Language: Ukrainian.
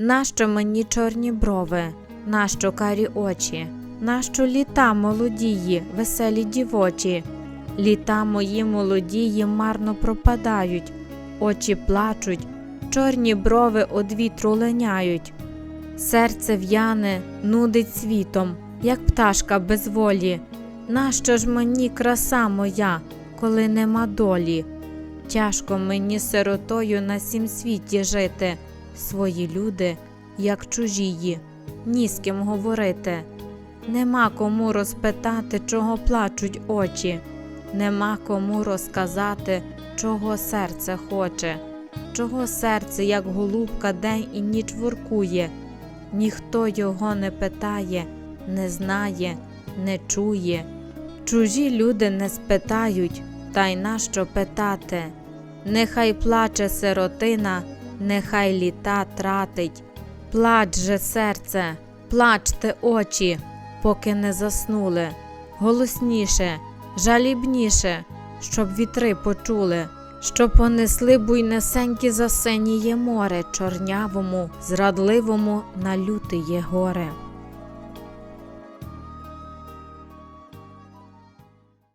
Нащо мені чорні брови, нащо карі очі, нащо літа молодії, веселі дівочі? Літа мої молодії марно пропадають, очі плачуть, чорні брови од вітру линяють. Серце в'яне, нудить світом, як пташка без волі. Нащо ж мені краса моя, коли нема долі? Тяжко мені сиротою на сім світі жити, свої люди, як чужії, ні з ким говорити. Нема кому розпитати, чого плачуть очі, нема кому розказати, чого серце хоче, чого серце, як голубка, день і ніч воркує. Ніхто його не питає, не знає, не чує. Чужі люди не спитають, та й нащо питати. Нехай плаче сиротина, нехай літа тратить. Плач же серце, плачте очі, поки не заснули. Голосніше, жалібніше, щоб вітри почули, щоб понесли буйнесенькі за синіє море чорнявому, зрадливому на лютиє горе.